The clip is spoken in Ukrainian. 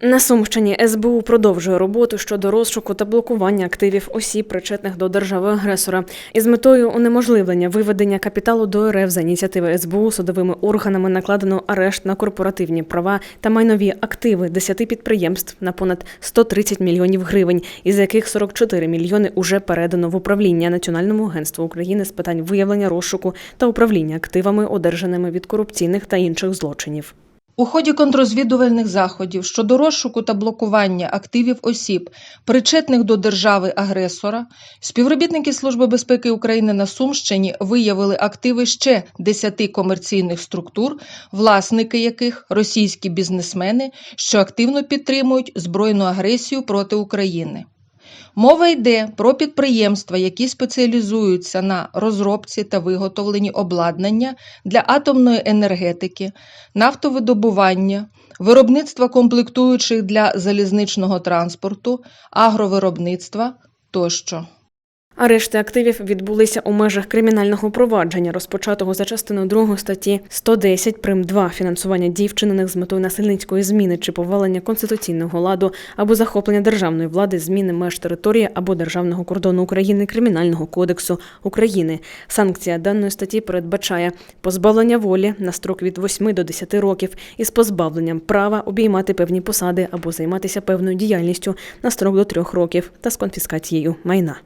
На Сумщині СБУ продовжує роботу щодо розшуку та блокування активів осіб, причетних до держави-агресора, із метою унеможливлення виведення капіталу до РФ за ініціативи СБУ судовими органами накладено арешт на корпоративні права та майнові активи 10 підприємств на понад 130 мільйонів гривень, із яких 44 мільйони уже передано в управління Національному агентству України з питань виявлення розшуку та управління активами, одержаними від корупційних та інших злочинів. У ході контрозвідувальних заходів щодо розшуку та блокування активів осіб, причетних до держави-агресора, співробітники Служби безпеки України на Сумщині виявили активи ще 10 комерційних структур, власники яких російські бізнесмени, що активно підтримують збройну агресію проти України. Мова йде про підприємства, які спеціалізуються на розробці та виготовленні обладнання для атомної енергетики, нафтовидобування, виробництва комплектуючих для залізничного транспорту, агровиробництва тощо. Арешти активів відбулися у межах кримінального провадження, розпочатого за частиною 2 статті 110 прим. 2 фінансування дій, вчинених з метою насильницької зміни чи повалення конституційного ладу або захоплення державної влади, зміни меж території або державного кордону України Кримінального кодексу України. Санкція даної статті передбачає позбавлення волі на строк від 8 до 10 років із позбавленням права обіймати певні посади або займатися певною діяльністю на строк до 3 років та з конфіскацією майна.